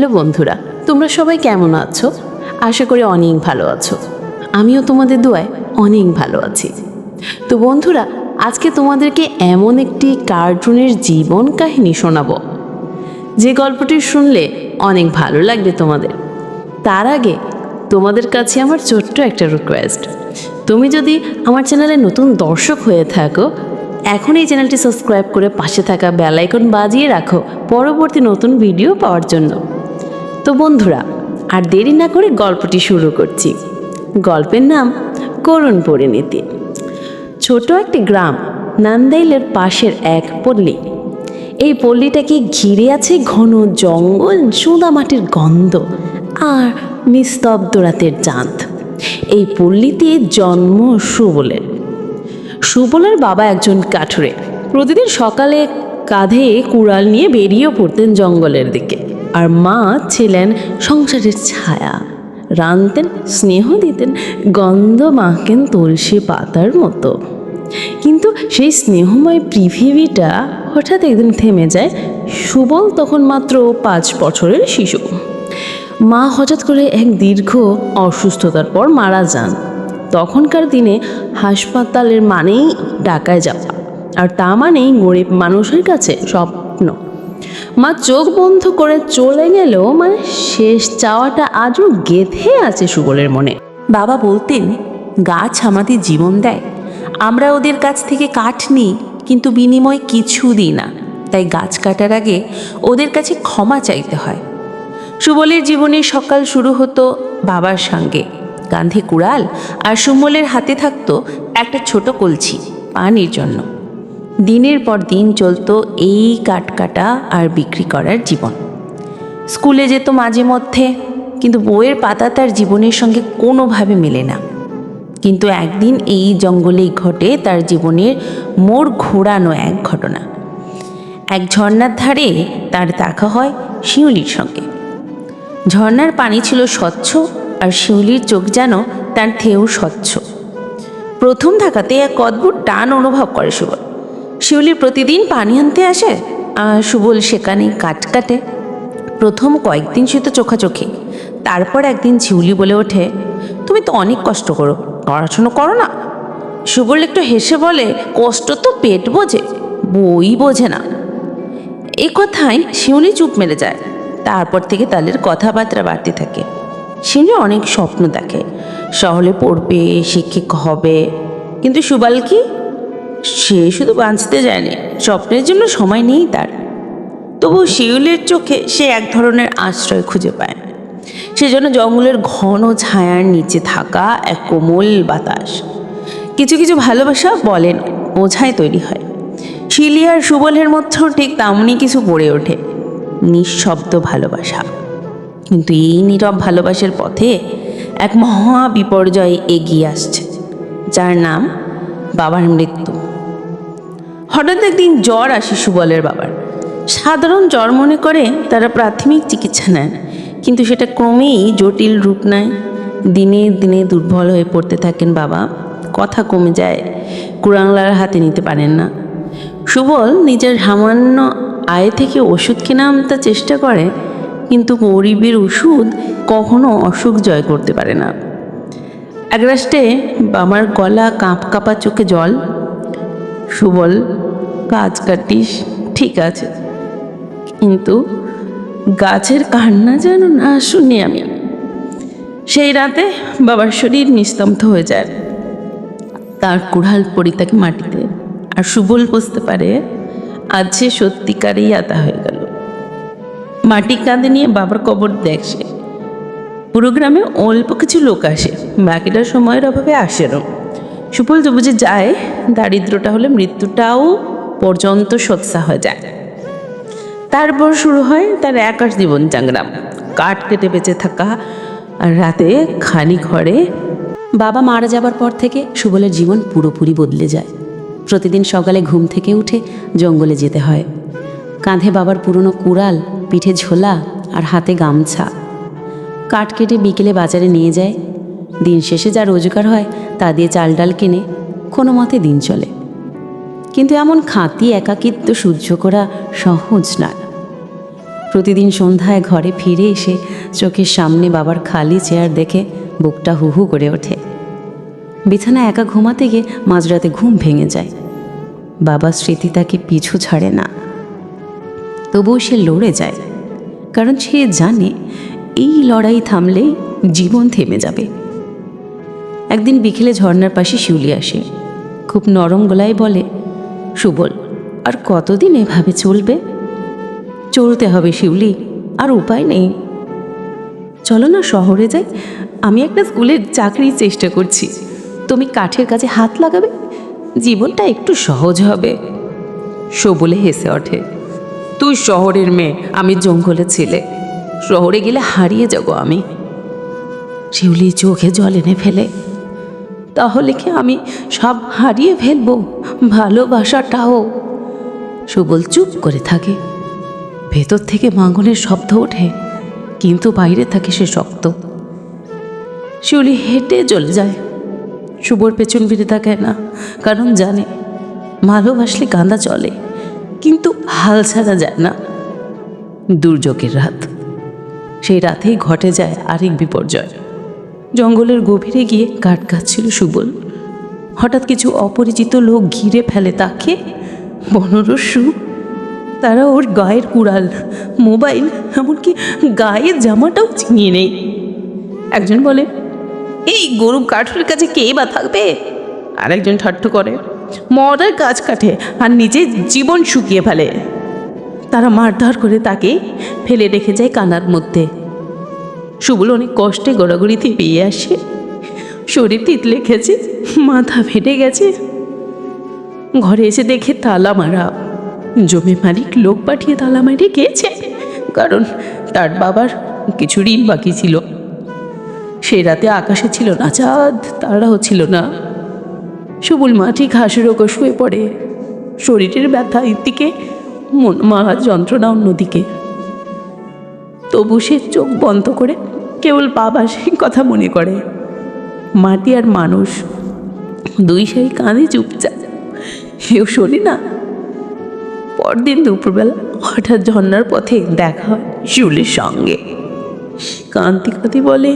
Hello বন্ধুরা, তোমরা সবাই কেমন আছো? আশা করি অনেক ভালো আছো। আমিও তোমাদের দোয়ায় অনেক ভালো আছি। তো বন্ধুরা, আজকে তোমাদেরকে এমন একটি কার্টুনের জীবন কাহিনী শোনাবো। যে গল্পটি শুনলে অনেক ভালো লাগবে তোমাদের। তার আগে তোমাদের কাছে আমার ছোট্ট একটা রিকোয়েস্ট তুমি যদি আমার চ্যানেলে নতুন দর্শক হয়ে থাকো, এখন এই চ্যানেলটি সাবস্ক্রাইব করে পাশে থাকা বেল আইকন বাজিয়ে রাখো পরবর্তী নতুন ভিডিও পাওয়ার জন্য। তো বন্ধুরা, আর দেরি না করে গল্পটি শুরু করছি। গল্পের নাম করুণ পরিণীতি। ছোট একটি গ্রাম, নান্দাইলের পাশের এক পল্লী। এই পল্লীটাকে ঘিরে আছে ঘন জঙ্গল মাটির গন্ধ আর নিস্তব্ধ রাতের চাঁদ? এই পল্লীতে জন্ম সুবলের। সুবলের বাবা একজন কাঠুরে। প্রতিদিন সকালে কাঁধে কুড়াল নিয়ে বেরিয়ে পড়তেন জঙ্গলের দিকে। আর মা ছিলেন সংসারের ছায়া। রানতেন স্নেহ দিতেন, গন্ধ মাখেন তুলসী পাতার মতো। কিন্তু সেই স্নেহময় পৃথিবীটা হঠাৎ একদিন থেমে যায় সুবল তখন মাত্র পাঁচ বছরের শিশু। মা হঠাৎ করে এক দীর্ঘ অসুস্থতার পর মারা যান। তখনকার দিনে হাসপাতালের মানেই ডাকায় যাওয়া। আর তা মানেই গরিব মানুষের কাছে স্বপ্ন। মা চোখ বন্ধ করে চলে গেলেও মানে শেষ চাওয়াটা আজও গেঁথে আছে সুবলের মনে। বাবা বলতেন, গাছ আমাদের জীবন দেয়। আমরা ওদের কাছ থেকে কাঠ নিই, কিন্তু বিনিময়ে কিছু দিই না। তাই গাছ কাটার আগে ওদের কাছে ক্ষমা চাইতে হয়। সুবলের জীবনে সকাল শুরু হতো বাবার সঙ্গে। কাঁধে কুড়াল আর সুমলের হাতে থাকতো একটা ছোট কলছি পানির জন্য। দিনের পর দিন চলতো এই কাঠ কাটা আর বিক্রি করার জীবন। স্কুলে যেত মাঝে মধ্যে, কিন্তু বইয়ের পাতা তার জীবনের সঙ্গে কোনোভাবে মেলে না। কিন্তু একদিন এই জঙ্গলেই ঘটে তার জীবনের মোড় ঘোরানো এক ঘটনা। এক ঝর্নার ধারে তার দেখা হয় শিউলির সঙ্গে। ঝর্নার পানি ছিল স্বচ্ছ আর শিউলির চোখ যেন তার থেউ স্বচ্ছ। প্রথম ধাক্কাতে এক অদ্ভুত টান অনুভব করে সুবল শিউলি প্রতিদিন পানি আনতে আসে সুবল সেখানে কাট কাটে। প্রথম কয়েকদিন সে তো চোখাচোখি, তারপর একদিন ঝিউলি বলে ওঠে, তুমি তো অনেক কষ্ট করো, পড়াশুনো করো না? সুবল একটু হেসে বলে, কষ্ট তো পেট বোঝে, বই বোঝে না। এ কথায় শিউলি চুপ মেরে যায়, তারপর থেকে তাদের কথাবার্তা বাড়তে থাকে। শিউলি অনেক স্বপ্ন দেখে, শহরে পড়বে, শিক্ষিক হবে, কিন্তু সুবাল কি? সে শুধু বাঁচতে যায়নি, স্বপ্নের জন্য সময় নেই তার। তবু শিউলের চোখে সে এক ধরনের আশ্রয় খুঁজে পায়। সেজন্য জঙ্গলের ঘন ছায়ার নিচে থাকা এক কোমল বাতাস। কিছু কিছু ভালোবাসা বলেন ওঝায় তৈরি হয়। শিলি আর সুবলের মধ্যেও ঠিক তেমনই কিছু গড়ে ওঠে, নিঃশব্দ ভালোবাসা। কিন্তু এই নীরব ভালোবাসার পথে এক মহা বিপর্যয় এগিয়ে আসছে, যার নাম বাবার মৃত্যু। হঠাৎ একদিন জ্বর আসে সুবলের বাবার। সাধারণ জ্বর মনে করে তারা প্রাথমিক চিকিৎসা নেন, কিন্তু সেটা ক্রমেই জটিল রূপ নেয়। দিনে দিনে দুর্বল হয়ে পড়তে থাকেন বাবা, কথা কমে যায় কুড়াংলার হাতে নিতে পারেন না। সুবল নিজের সামান্য আয় থেকে ওষুধ কেনা আনতে চেষ্টা করে, কিন্তু গরিবের ওষুধ কখনো অসুখ জয় করতে পারে না। এক বাবার গলা কাঁপ কাঁপা চোখে জল। সুবল গাছ কাটিস, ঠিক আছে। কিন্তু গাছের কান্না যেন না শুনি আমি। সেই রাতে বাবার শরীর নিস্তব্ধ হয়ে যায়। তার কুড়াল পড়ি তাকে মাটিতে আর সুবল বুঝতে পারে। আজ সে সত্যিকারেই আতা হয়ে গেল। মাটি কাঁধে নিয়ে বাবার কবর দেখছে পুরো গ্রামে অল্প কিছু লোক আসে, বাকিটা সময়ের অভাবে আসে না। সুফল বুঝে যায়, দারিদ্রটা হলে মৃত্যুটাও পর্যন্ত সৎসা হয়ে যায়। তারপর শুরু হয় তার একাশ জীবন চাংরাম কাঠ কেটে বেঁচে থাকা আর রাতে খালি ঘরে বাবা মারা যাবার পর থেকে সুবলের জীবন পুরোপুরি বদলে যায়। প্রতিদিন সকালে ঘুম থেকে উঠে জঙ্গলে যেতে হয়। কাঁধে বাবার পুরনো কুড়াল, পিঠে ঝোলা আর হাতে গামছা। কাঠ কেটে বিকেলে বাজারে নিয়ে যায়। দিন শেষে যা রোজগার হয় তা দিয়ে চাল ডাল কিনে, কোনো মতে দিন চলে। কিন্তু এমন খাঁতি একাকিত্ব সহ্য করা সহজ নয়। প্রতিদিন সন্ধ্যায় ঘরে ফিরে এসে চোখের সামনে বাবার খালি চেয়ার দেখে বুকটা হু হু করে ওঠে। বিছানায় একা ঘুমাতে গিয়ে মাঝরাতে ঘুম ভেঙে যায়। বাবার স্মৃতি তাকে পিছু ছাড়ে না। তবুও সে লড়ে যায়, কারণ সে জানে এই লড়াই থামলেই জীবন থেমে যাবে। একদিন বিকেলে ঝর্ণার পাশে শিউলি আসে। খুব নরম গলায় বলে সুবল, আর কতদিন এভাবে চলবে? চলতে হবে শিউলি, আর উপায় নেই। চলো না শহরে যাই, আমি একটা স্কুলের চাকরির চেষ্টা করছি। তুমি কাঠের কাছে হাত লাগাবে? জীবনটা একটু সহজ হবে। সবলে হেসে ওঠে, তুই শহরের মেয়ে, আমি জঙ্গলে ছেলে। শহরে গেলে হারিয়ে যাব আমি। শিউলি চোখে জল এনে ফেলে। তাহলে কি আমি সব হারিয়ে ফেলব? ভালোবাসাটাও। সুবল চুপ করে থাকে। ভেতর থেকে মাঙ্গনের শব্দ ওঠে, কিন্তু বাইরে থাকে সে শক্ত। শিউলি হেঁটে চলে যায়। শুভর পেছন ফিরে তাকায় না, কারণ জানে, ভালোবাসলে কাঁদা চলে, কিন্তু হাল ছাড়া যায় না। দুর্যোগের রাত। সেই রাতেই ঘটে যায় আরেক বিপর্যয়। জঙ্গলের গভীরে গিয়ে কাঠ কাটছিল সুবল। হঠাৎ কিছু অপরিচিত লোক ঘিরে ফেলে তাকে। বনরস্যু তারা ওর গায়ের কুড়াল মোবাইল, এমনকি গায়ের জামাটাও চিনিয়ে নেই একজন বলে, এই গরু কাঠের কাছে কে বা থাকবে? আরেকজন ঠাট্ট করে মরার গাছ কাটে আর নিজে জীবন শুকিয়ে ফেলে। তারা মারধর করে তাকে ফেলে রেখে যায় কানার মধ্যে। সুবল অনেক কষ্টে গড়াগড়িতে পেয়ে আসে। শরীর তিতলে খেছে মাথা ফেটে গেছে। ঘরে এসে দেখে তালা মারা। জমি মালিক লোক পাঠিয়ে তালা মারিয়ে গিয়েছে কারণ তার বাবার কিছু ঋণ বাকি ছিল। সেই রাতে আকাশে ছিল না, চাঁদ, তারাও ছিল না। সুবুল মাটি ঘাসের ওপর শুয়ে পড়ে। শরীরের ব্যথা একদিকে মন মারা যন্ত্রণা অন্যদিকে। তবু সে চোখ বন্ধ করে কেবল বাবা সেই কথা মনে করে। মাটি আর মানুষ, দুই সেই কাঁধে চুপচাপ। কেউ শোনে না। পরদিন দুপুরবেলা হঠাৎ ঝর্নার পথে দেখা হয় শিউলির সঙ্গে। কান্তি কান্তি বলে,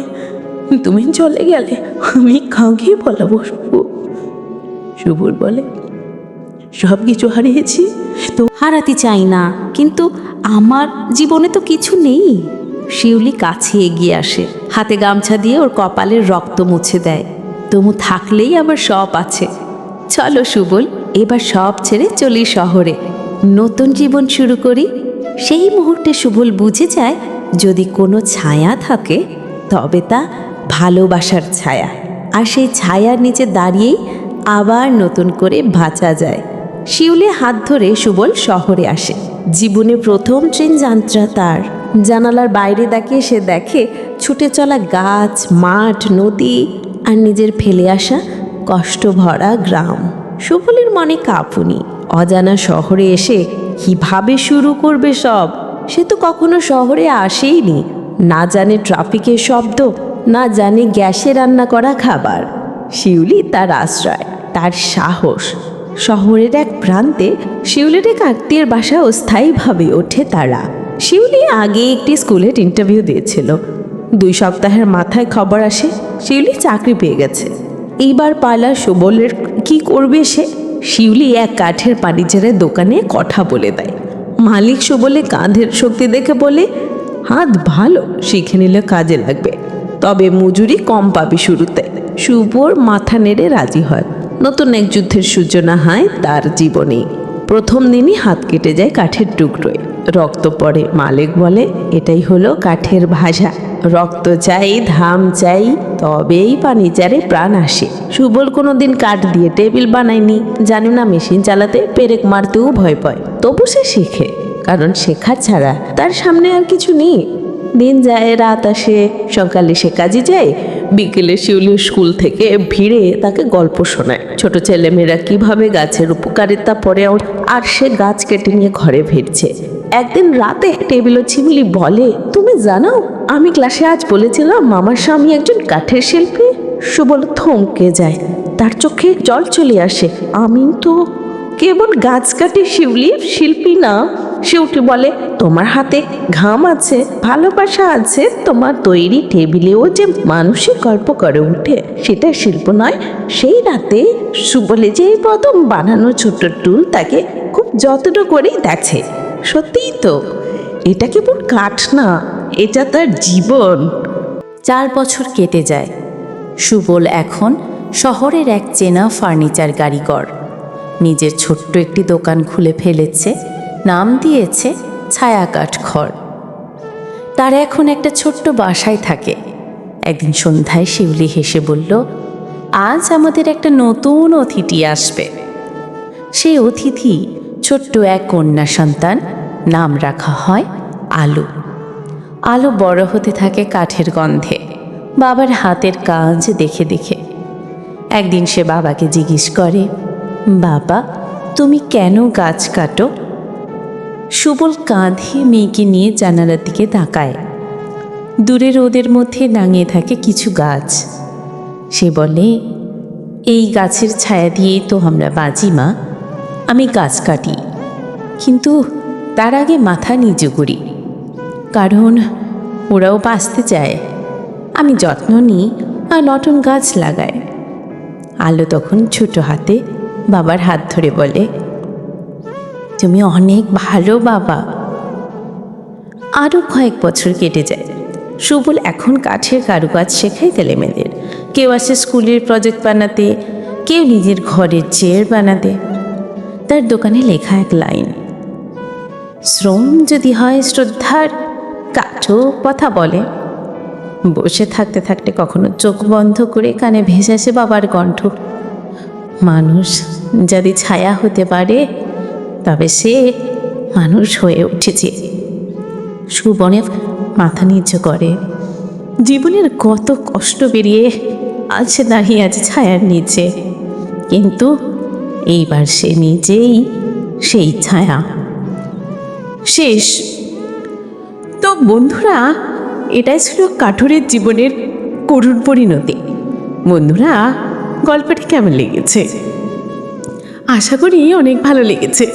তুমি চলে গেলে আমি কাউকে বলা বসবো? সুবল বলে সব কিছু হারিয়েছি, তো হারাতে চাই না, কিন্তু আমার জীবনে তো কিছু নেই। শিউলি কাছে এগিয়ে আসে। হাতে গামছা দিয়ে ওর কপালের রক্ত মুছে দেয়। তবু থাকলেই আবার সব আছে। চলো সুবল, এবার সব ছেড়ে চলি শহরে। নতুন জীবন শুরু করি। সেই মুহূর্তে সুবল বুঝে যায়, যদি কোনো ছায়া থাকে, তবে তা ভালোবাসার ছায়া। আর সেই ছায়ার নিচে দাঁড়িয়েই আবার নতুন করে বাঁচা যায়। শিউলি হাত ধরে সুবল শহরে আসে। জীবনে প্রথম ট্রেন যাত্রা তার। জানালার বাইরে তাকিয়ে সে দেখে ছুটে চলা গাছ, মাঠ, নদী আর নিজের ফেলে আসা কষ্ট ভরা গ্রাম। সুফলের মনে কাঁপুনি। অজানা শহরে এসে কীভাবে শুরু করবে সব, সে তো কখনো শহরে আসেইনি। না জানে ট্রাফিকের শব্দ, না জানে গ্যাসে রান্না করা খাবার। শিউলি তার আশ্রয়, তার সাহস। শহরের এক প্রান্তে শিউলির এক আত্মীয়ের বাসা অস্থায়ীভাবে ওঠে তারা। শিউলি আগে একটি স্কুলের ইন্টারভিউ দিয়েছিল। দুই সপ্তাহের মাথায় খবর আসে, শিউলি চাকরি পেয়ে গেছে। এইবার পালা সুবলের কি করবে সে? শিউলি এক কাঠের ফার্নিচারের দোকানে কথা বলে দেয়। মালিক সুবলে কাঁধের শক্তি দেখে বলে, হাত ভালো, শিখে নিলে কাজে লাগবে। তবে মজুরি কম পাবি শুরুতে। শুভর মাথা নেড়ে রাজি হয়। নতুন এক যুদ্ধের সূচনা হয় তার জীবনে। প্রথম দিনই হাত কেটে যায় কাঠের টুকরোয়। রক্ত পড়ে, মালিক বলে, এটাই হলো কাঠের ভাষা। রক্ত চাই ধাম চাই, তবেই ফার্নিচারে প্রাণ আসে। সুবল কোনোদিন কাঠ দিয়ে টেবিল বানায়নি। জানি না মেশিন চালাতে পেরেক মারতেও ভয় পায়। তবু সে শিখে, কারণ শেখা ছাড়া তার সামনে আর কিছু নেই। দিন যায়, রাত আসে, সকালে সে কাজে যায় বিকেলে শিউলি স্কুল থেকে ভিড়ে তাকে গল্প শোনায়। ছোট ছেলেমেয়েরা কীভাবে গাছের উপকারিতা পড়ে ওর- আর সে গাছ কেটে নিয়ে ঘরে ফিরছে। একদিন রাতে টেবিল ছিমিলি বলে, তুমি জানো আমি ক্লাসে আজ বলেছিলাম মামার স্বামী একজন কাঠের শিল্পী? সুবল থমকে যায়। তার চোখে জল চলে আসে। আমি তো কেবল গাছ কাটে শিউলি, শিল্পী না। সে উঠে বলে, তোমার হাতে ঘাম আছে, ভালোবাসা আছে, তোমার তৈরি টেবিলেও যে মানুষের গল্প করে উঠে। সেটা শিল্প নয়, সেই রাতে সুবলে যে প্রথম বানানো ছোট্ট টুল তাকে খুব যত্ন করেই দেখে। সত্যিই তো, এটা কেবল কাঠ না, এটা তার জীবন। চার বছর কেটে যায়। সুবল এখন শহরের এক চেনা ফার্নিচার কারিগর। নিজের ছোট্ট একটি দোকান খুলে ফেলেছে, নাম দিয়েছে ছায়াকাঠ ঘর। তার এখন একটা ছোট্ট বাসায় থাকে। একদিন সন্ধ্যায় শিউলি হেসে বলল, আজ আমাদের একটা নতুন অতিথি আসবে। সেই অতিথি ছোট্ট এক কন্যা সন্তান, নাম রাখা হয় আলু। আলো বড় হতে থাকে কাঠের গন্ধে, বাবার হাতের কাজ দেখে দেখে। একদিন সে বাবাকে জিজ্ঞেস করে বাবা, তুমি কেন গাছ কাটো? সুবল কাঁধে মেয়েকে নিয়ে জানালার দিকে তাকায়। দূরে রোদের মধ্যে দাঁড়িয়ে থাকে কিছু গাছ। সে বলে, এই গাছের ছায়া দিয়েই তো আমরা বাঁচি, মা। আমি গাছ কাটি। কিন্তু তার আগে মাথা নিচু করি। কারণ ওরাও বাঁচতে চায়। আমি যত্ন নিই আর নতুন গাছ লাগাই। আলো তখন ছোট হাতে বাবার হাত ধরে বলে, তুমি অনেক ভালো বাবা। আরও কয়েক বছর কেটে যায়। সুবল এখন কাঠের কারুকাজ শেখায় ছেলেমেয়েদের কেউ আসে স্কুলের প্রজেক্ট বানাতে, কেউ নিজের ঘরের চেয়ার বানাতে। তার দোকানে লেখা এক লাইন শ্রম যদি হয় শ্রদ্ধার, কাঠও কথা বলে। বসে থাকতে থাকতে কখনো চোখ বন্ধ করে কানে ভেসে আসে বাবার কণ্ঠ, মানুষ যদি ছায়া হতে পারে, তবে সে মানুষ হয়ে উঠেছে। সুবনে মাথা নিচু করে। জীবনের কত কষ্ট বেরিয়ে আজ সে দাঁড়িয়ে আছে ছায়ার নিচে। কিন্তু এইবার সে নিজেই সেই ছায়া। শেষ। তো বন্ধুরা, এটাই ছিল কাঠুরের জীবনের করুণ পরিণতি। বন্ধুরা, গল্পটি কেমন লেগেছে? আশা করি অনেক ভালো লেগেছে।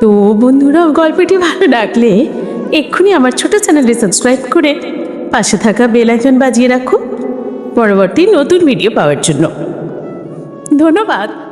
তো বন্ধুরা, গল্পটি ভালো লাগলে এক্ষুনি আমার ছোট চ্যানেলটি সাবস্ক্রাইব করে পাশে থাকা বেল আইকন বাজিয়ে রাখো। পরবর্তী নতুন ভিডিও পাওয়ার জন্য। ধন্যবাদ।